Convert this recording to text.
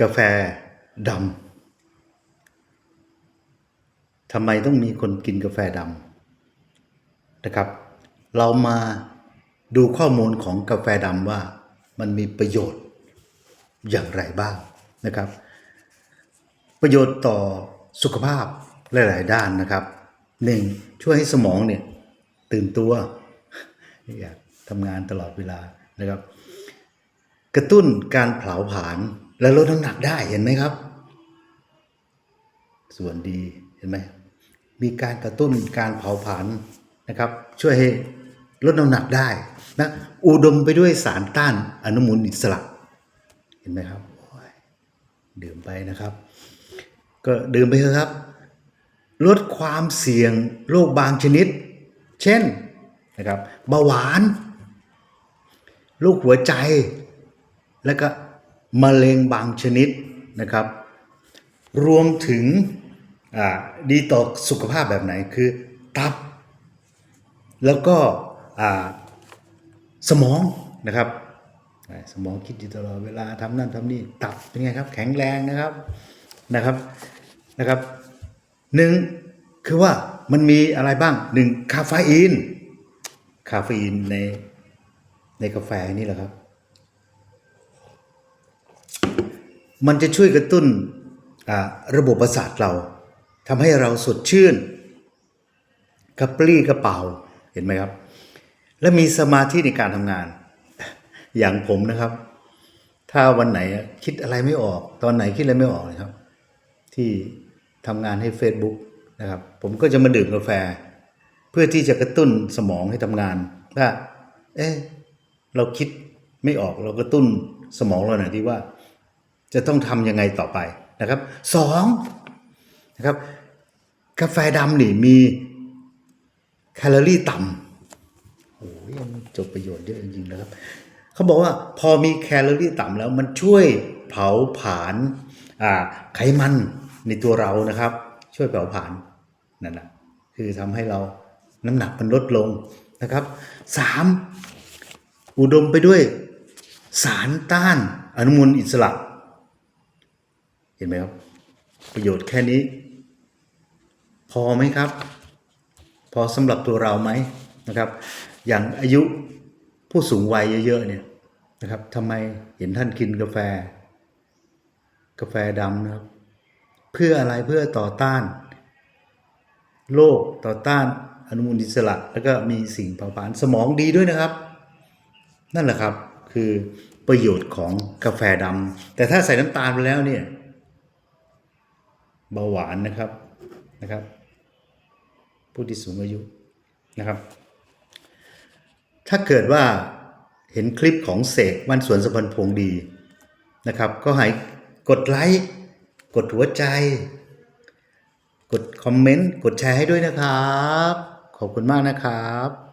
กาแฟดำทำไมต้องมีคนกินกาแฟดำนะครับ เรามาดูข้อมูลของกาแฟดำว่ามันมีประโยชน์อย่างไรบ้างนะครับ ประโยชน์ต่อสุขภาพหลาย ๆ ด้านนะครับหนึ่งช่วยให้สมองเนี่ยตื่นตัวอยากทำงานตลอดเวลานะครับ กระตุ้นการเผาผลาญ และลดน้ำหนักได้เห็นไหมครับ ส่วนดีเห็นไหมมีการกระตุ้นการเผาผลาญนะครับ ช่วยให้ลดน้ำหนักได้นะอุดมไปด้วยสารต้านอนุมูลอิสระ เห็นไหมครับดื่มไปนะครับ ก็ดื่มไปเถอะครับ ลดความเสี่ยงโรคบางชนิด เช่นนะครับเบาหวานโรคหัวใจ และก็ มะเร็งบางชนิดนะครับ รวมถึงดีต่อสุขภาพแบบไหนคือตับ แล้วก็สมองนะครับ สมองคิดอยู่ตลอดเวลาทำนั่นทำนี่ตับเป็นไงครับ แข็งแรงนะครับนะครับนะครับหนึ่งคือว่ามันมีอะไรบ้างหนึ่งคาเฟอีน คาเฟอีนในในกาแฟนี่แหละครับ มันจะช่วยกระตุ้นระบบประสาทเราทำให้เราสดชื่น กระปรี้กระเป๋าเห็นไหมครับ และมีสมาธิในการทำงาน อย่างผมนะครับ ถ้าวันไหนคิดอะไรไม่ออก ตอนไหนคิดอะไรไม่ออกนะครับ ที่ทำงานให้ Facebook นะครับ ผมก็จะมาดื่มกาแฟ เพื่อที่จะกระตุ้นสมองให้ทำงานว่าเอ๊ะเราคิดไม่ออกเรากระตุ้นสมองเราหน่อยที่ว่า จะต้องทำยังไงต่อไปนะครับสองนะครับกาแฟดำนี่มีแคลอรี่ต่ำโอ้ยมันจบประโยชน์เยอะจริงๆนะครับเขาบอกว่าพอมีแคลอรี่ต่ำแล้วมันช่วยเผาผลาญไขมันในตัวเรานะครับ ช่วยเผาผลาญนั่นนะคือทำให้เราน้ำหนักมันลดลงนะครับสามอุดมไปด้วยสารต้านอนุมูลอิสระ เห็นไหมครับ ประโยชน์แค่นี้ พอไหมครับ พอสำหรับตัวเราไหมนะครับ อย่างอายุผู้สูงวัยเยอะๆเนี่ยนะครับทำไมเห็นท่านกินกาแฟ กาแฟดำนะครับ เพื่ออะไรเพื่อต่อต้าน โรคต่อต้านอนุมูลอิสระ แล้วก็มีสิ่งเผาผลาญสมองดีด้วยนะครับ นั่นแหละครับคือประโยชน์ของกาแฟดำแต่ถ้าใส่น้ำตาลไปแล้วเนี่ย เบาหวานนะครับนะครับ ผู้ที่สูงอายุนะครับ ถ้าเกิดว่าเห็นคลิปของเสกวันสวนสมพันธ์พงดีนะครับ ก็ให้กดไลค์กดหัวใจ กดคอมเมนต์ กดแชร์ให้ด้วยนะครับ ขอบคุณมากนะครับ